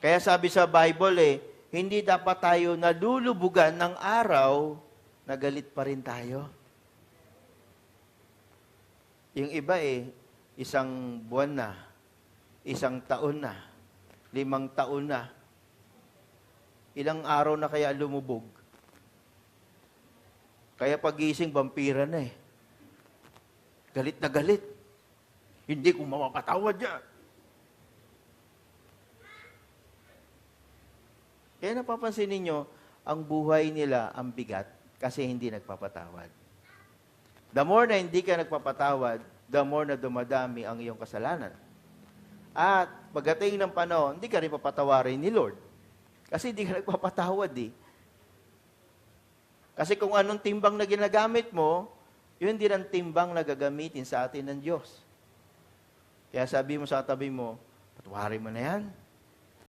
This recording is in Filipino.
Kaya sabi sa Bible eh, hindi dapat tayo nalulubugan ng araw na galit pa rin tayo. Yung iba eh, isang buwan na, isang taon na, limang taon na. Ilang araw na kaya lumubog? Kaya pagising, vampira na eh. Galit na galit. Hindi ko mapapatawad yan. Kaya napapansin ninyo, ang buhay nila ang bigat kasi hindi nagpapatawad. The more na hindi ka nagpapatawad, the more na dumadami ang iyong kasalanan. At pagdating ng panahon, hindi ka rin papatawarin ni Lord. Kasi hindi ka nagpapatawad eh. Kasi kung anong timbang na ginagamit mo, yun din ang timbang na gagamitin sa atin ng Diyos. Kaya sabi mo sa tabi mo, patawarin mo na yan.